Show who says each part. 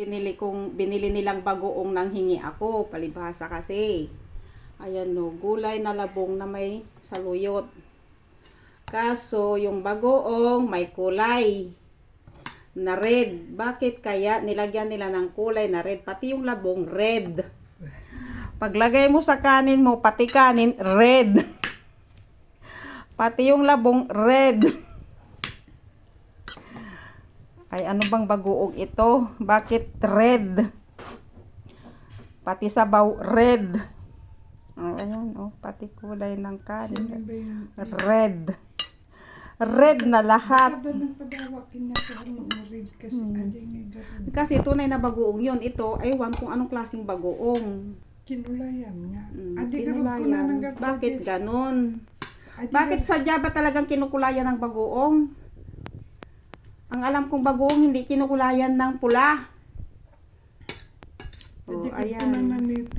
Speaker 1: Binili kong binili nilang bagoong nang hingi ako, palibhasa kasi. Ayan no, gulay na labong na may saluyot. Kaso yung bagoong may kulay na red. Bakit kaya nilagyan nila ng kulay na red? Pati yung labong red. Paglagay mo sa kanin mo, pati kanin red. Pati yung labong red. Ay, ano bang bagoong ito? Bakit red? Pati sabaw, red. Oh, ayan, oh, pati kulay ng kanin. Red. Red na lahat.
Speaker 2: Sa
Speaker 1: Hmm. Kasi tunay na bagoong yun. Ito, aywan kung anong klaseng bagoong.
Speaker 2: Kinulayan nga.
Speaker 1: Mm,
Speaker 2: ko na
Speaker 1: kinulayan. Bakit ganon? Bakit sadya ba talagang kinukulayan ng bagoong? Ang alam kong bagoong hindi kinukulayan ng pula. Oh, ayan.